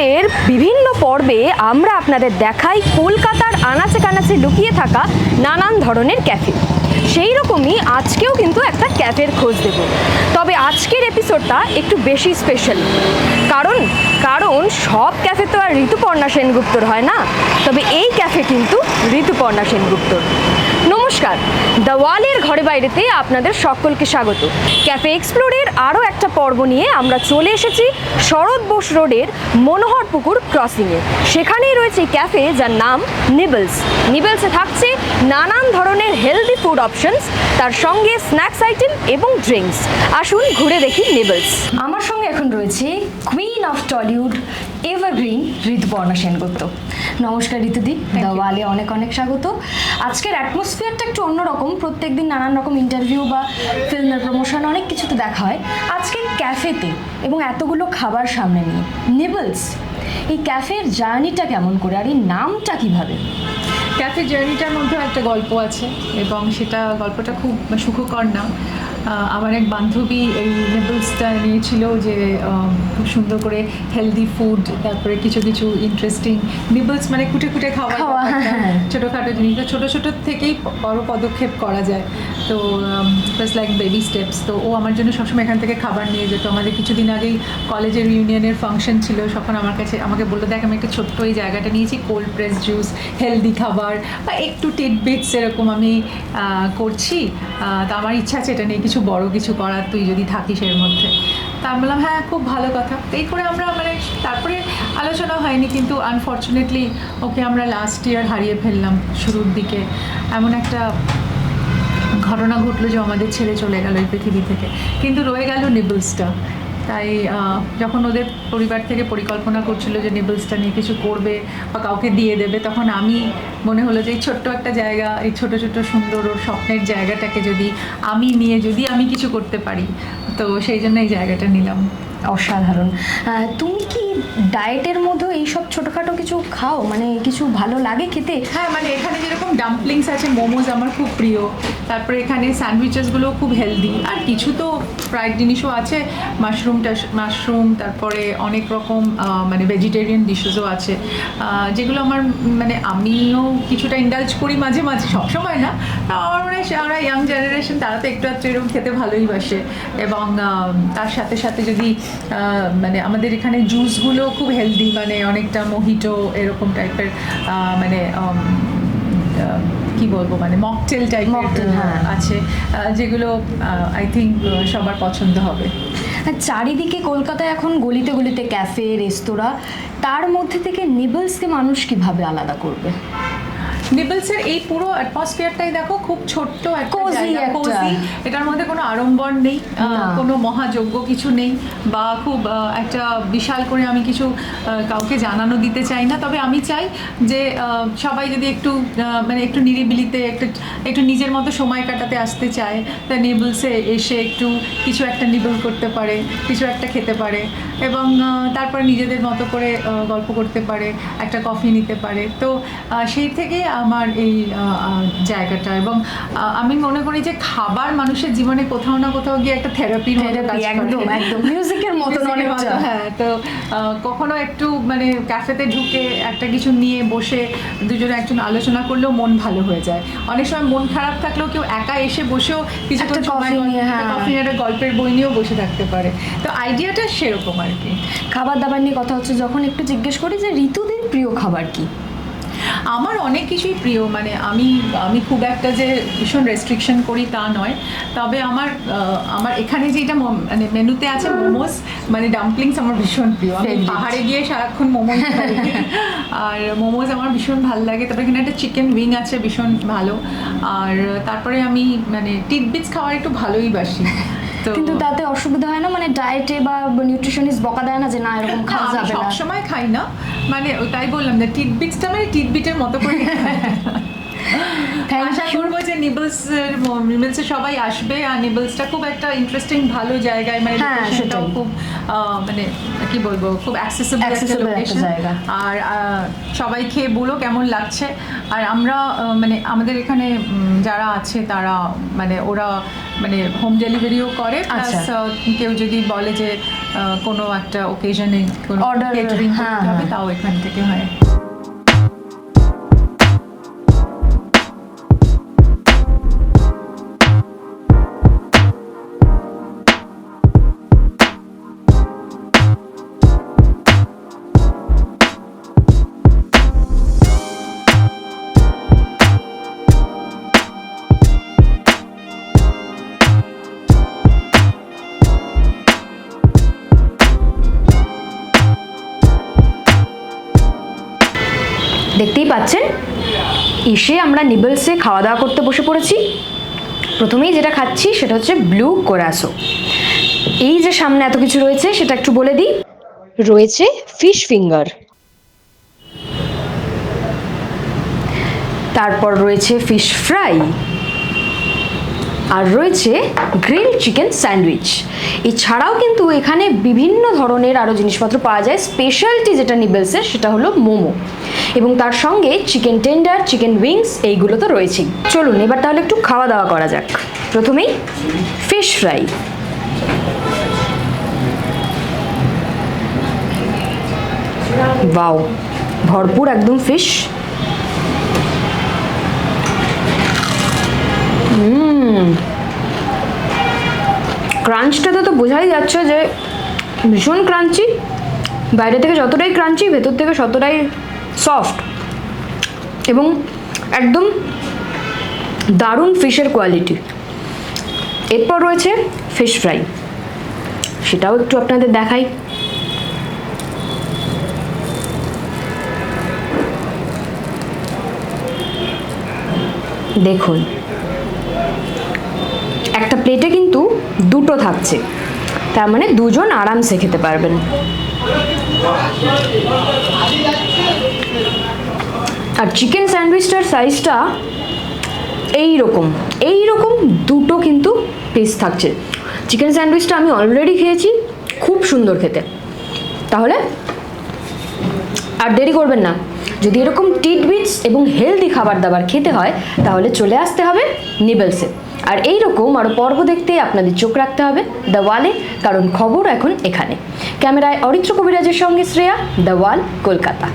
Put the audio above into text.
এক্সপ্লোরের বিভিন্ন পর্বে আমরা আপনাদের দেখাই কলকাতার আনাচে কানাচে লুকিয়ে থাকা নানান ধরনের ক্যাফে। সেই রকমই আজকেও কিন্তু একটা ক্যাফের খোঁজ দেব। তবে আজকের এপিসোডটা একটু বেশি স্পেশাল কারণ কারণ সব ক্যাফে তো আর ঋতুপর্ণা সেনগুপ্তর হয় না। তবে এই ক্যাফে কিন্তু ঋতুপর্ণা সেনগুপ্তর। নমস্কার। দ্য ওয়ালের ঘরে বাইরেতে আপনাদের সকলকে স্বাগত। ক্যাফে এক্সপ্লোরের আরও একটা পর্ব নিয়ে আমরা চলে এসেছি শরৎ বোস রোডের মনোহর পুকুর ক্রসিংয়ে। সেখানেই রয়েছে ক্যাফে যার নাম নিবলস। নিবলসে থাকছে নানান ধরনের হেলদি ফুড অপশনস তার সঙ্গে স্ন্যাক্স আইটেম এবং ড্রিঙ্কস আসুন ঘুরে দেখি নিবলস আমার সঙ্গে এখন রয়েছে queen of Tollywood evergreen Rituparna Sengupta. নমস্কার ঋতুদি দ্য ওয়ালে অনেক অনেক স্বাগত। আজকের অ্যাটমসফিয়ারটা একটু অন্যরকম প্রত্যেকদিন নানান রকম ইন্টারভিউ বা ফিল্মের প্রমোশন অনেক কিছু তো দেখা হয়। আজকে ক্যাফেতে এবং এতগুলো খাবার সামনে নিয়ে। নিবলস এই ক্যাফের জার্নিটা কেমন করে আর এই নামটা কীভাবে? ক্যাফে জার্নিটার মধ্যেও একটা গল্প আছে এবং সেটা গল্পটা খুব সুখকর না। আমার এক বান্ধবী এই নেবলসটা নিয়েছিল যে খুব সুন্দর করে হেলদি ফুড তারপরে কিছু কিছু ইন্টারেস্টিং নিবলস মানে কুটে কুটে খাওয়া খাওয়া, ব্যাপারটা, হ্যাঁ। ছোটোখাটো জিনিস তো ছোটো ছোটো থেকেই বড় পদক্ষেপ করা যায়। তো জাস্ট লাইক বেবি স্টেপস তো ও আমার জন্য সবসময় এখান থেকে খাবার নিয়ে যেত। আমাদের কিছুদিন আগেই কলেজের ইউনিয়নের ফাংশন ছিল তখন আমার কাছে আমাকে বলল দেখ আমি একটা ছোট্ট এই জায়গাটা নিয়েছি কোল্ড প্রেস জুস হেলদি খাবার বা একটু টিটবিটস এরকম আমি করছি। তা আমার ইচ্ছা আছে এটা নিয়ে কিছু বড় কিছু করার তুই যদি থাকিস এর মধ্যে। তা আমি বললাম হ্যাঁ খুব ভালো কথা। এই করে আমরা মানে তারপরে আলোচনা হয়নি, কিন্তু আনফর্চুনেটলি ওকে আমরা লাস্ট ইয়ার হারিয়ে ফেললাম শুরুর দিকে। এমন একটা ঘটনা ঘটলো যে আমাদের ছেড়ে চলে গেল এই পৃথিবী থেকে। কিন্তু রয়ে গেল নিবলসটা তাই যখন ওদের পরিবার থেকে পরিকল্পনা করছিল যে নিবলসটা নিয়ে কিছু করবে বা কাউকে দিয়ে দেবে তখন আমি মনে হলো যে এই ছোট্ট একটা জায়গা এই ছোট ছোট সুন্দর ওর স্বপ্নের জায়গাটাকে যদি আমি নিয়ে যদি আমি কিছু করতে পারি তো সেই জন্য এই জায়গাটা নিলাম। অসাধারণ। তুমি কি ডায়েটের মধ্যেও এইসব ছোটোখাটো কিছু খাও? মানে কিছু ভালো লাগে খেতে? হ্যাঁ মানে ডাম্পলিংস আছে মোমোজ আমার খুব প্রিয়। তারপরে এখানে স্যান্ডউইচেসগুলো খুব হেলদি আর কিছু তো ফ্রাইড জিনিসও আছে মাশরুমটা মাশরুম তারপরে অনেক রকম মানে ভেজিটেরিয়ান ডিশেসও আছে। যেগুলো আমার মানে আমিও কিছুটা ইন্ডালজ করি মাঝে মাঝে, সবসময় না। আমার মনে হয় আমরা ইয়াং জেনারেশন তারা তো একটু একটু এরকম খেতে ভালোই বাসে। এবং তার সাথে সাথে যদি মানে আমাদের এখানে জুসগুলো খুব হেলদি মানে অনেকটা মোহিটো এরকম টাইপের মানে বলব মানে মকটেল টাইপ মকটেল হ্যাঁ। আছে যেগুলো আই থিঙ্ক সবার পছন্দ হবে হ্যাঁ চারিদিকে কলকাতায় এখন গলিতে গলিতে ক্যাফে রেস্তোরাঁ তার মধ্যে থেকে নিবলসকে মানুষ কীভাবে আলাদা করবে নিবলসের এই পুরো অ্যাটমসফিয়ারটাই দেখো খুব ছোট্ট। কোজি এটার মধ্যে কোনো আড়ম্বর নেই কোনো মহাযজ্ঞ কিছু নেই বা খুব একটা বিশাল করে আমি কিছু কাউকে জানানো দিতে চাই না। তবে আমি চাই যে সবাই যদি একটু মানে একটু নিরিবিলিতে একটু একটু নিজের মতো সময় কাটাতে আসতে চায় তা নিবলসে এসে একটু কিছু একটা নিবল করতে পারে কিছু একটা খেতে পারে এবং তারপরে নিজেদের মতো করে গল্প করতে পারে একটা কফি নিতে পারে। তো সেই থেকে আমার এই জায়গাটা এবং আমি মনে করি যে খাবার মানুষের জীবনে কোথাও না কোথাও গিয়ে একটা থেরাপির একদম একদম। মিউজিকের মতন অনেকটা। হ্যাঁ তো কখনো একটু মানে ক্যাফেতে ঢুকে একটা কিছু নিয়ে বসে দুজনে একজন আলোচনা করলেও মন ভালো হয়ে যায়। অনেক সময় মন খারাপ থাকলেও কেউ একা এসে বসেও কিছুক্ষণ একটা সময় হ্যাঁ। কফি একটা গল্পের বই নিয়েও বসে থাকতে পারে। তো আইডিয়াটা সেরকম আর কি। খাবার দাবার নিয়ে কথা হচ্ছে যখন একটু জিজ্ঞেস করি যে ঋতুদের প্রিয় খাবার কি? আমার অনেক কিছুই প্রিয় মানে আমি আমি খুব একটা যে ভীষণ রেস্ট্রিকশন করি তা নয়। তবে আমার আমার এখানে যেটা মানে মেনুতে আছে মোমোস মানে ডাম্পলিংস আমার ভীষণ প্রিয়। আমি পাহাড়ে গিয়ে সারাক্ষণ মোমো আর মোমোস আমার ভীষণ ভালো লাগে। তারপরে এখানে একটা চিকেন উইং আছে ভীষণ ভালো। আর তারপরে আমি মানে টিটবিটস খাওয়ার একটু ভালোই বাসি। কিন্তু তাতে অসুবিধা হয় না? মানে ডায়েটে বা নিউট্রিশনিস্ট বকা দেয় না যে না এরকম খাওয়া যাবে না? সবসময় খাই না। মানে তাই বললাম যে টিটবিটসটা মানে টিটবিটের মতো করে আশা করব যে নিবলস নিবলসে সবাই আসবে আর নিবলসটা খুব একটা ইন্টারেস্টিং ভালো জায়গায়। মানে হ্যাঁ, লোকেশনটাও খুব মানে কি বলব খুব অ্যাক্সেসিবল একটা লোকেশন। আর সবাই খেয়ে বলো কেমন লাগছে। আর আমরা মানে আমাদের এখানে যারা আছে তারা মানে ওরা মানে হোম ডেলিভারিও করে প্লাস আচ্ছা। কেউ যদি বলে যে কোনো একটা ওকেশনে কোনো অর্ডার কেটারিং হ্যাঁ, করতে হবে হ্যাঁ। তাও এখান থেকে হয় পাচ্ছেন? এসে আমরা নিবলসে খাওয়া দাওয়া করতে বসে পড়েছি। প্রথমেই যেটা খাচ্ছি সেটা হচ্ছে ব্লু কোরাসো এই যে সামনে এত কিছু রয়েছে, সেটা একটু বলে দিই। রয়েছে ফিশ ফিঙ্গার তারপর রয়েছে ফিশ ফ্রাই আর রয়েছে গ্রিল চিকেন স্যান্ডউইচ। এছাড়াও কিন্তু এখানে বিভিন্ন ধরনের আরও জিনিসপত্র পাওয়া যায়। স্পেশালিটি যেটা নিবেলসের, সেটা হলো মোমো। এবং তার সঙ্গে চিকেন টেন্ডার, চিকেন উইংস, এইগুলো তো রয়েছেই। চলুন, এবার তাহলে একটু খাওয়া দাওয়া করা যাক। প্রথমেই ফিশ ফ্রাই। বাও ভরপুর একদম ফিশ। ক্রাঞ্চটাতে তো বোঝাই যাচ্ছে যে ভীষণ ক্রাঞ্চি। বাইরে থেকে যতটাই ক্রাঞ্চি, ভেতর থেকে ততটাই সফট এবং একদম দারুণ ফিশের কোয়ালিটি এরপর রয়েছে ফিশ ফ্রাই সেটাও একটু আপনাদের দেখাই। দেখুন একটা প্লেটে কিন্তু দুটো থাকছে। তার মানে দুজন আরামসে খেতে পারবেন। আর চিকেন স্যান্ডউইচটার সাইজটা এই রকম এই রকম দুটো কিন্তু পিস থাকছে। চিকেন স্যান্ডউইচটা আমি অলরেডি খেয়েছি, খুব সুন্দর খেতে। তাহলে আর দেরি করবেন না। যদি এরকম টিটবিটস এবং হেলদি খাবার দাবার খেতে হয়, তাহলে চলে আসতে হবে নিবেলসে আর এই রকম আরও পর্ব দেখতে আপনাদের চোখ রাখতে হবে দ্য ওয়ালে কারণ খবর এখন এখানে। ক্যামেরায় অরিত্র কবিরাজের সঙ্গে শ্রেয়া দ্য ওয়াল কলকাতা।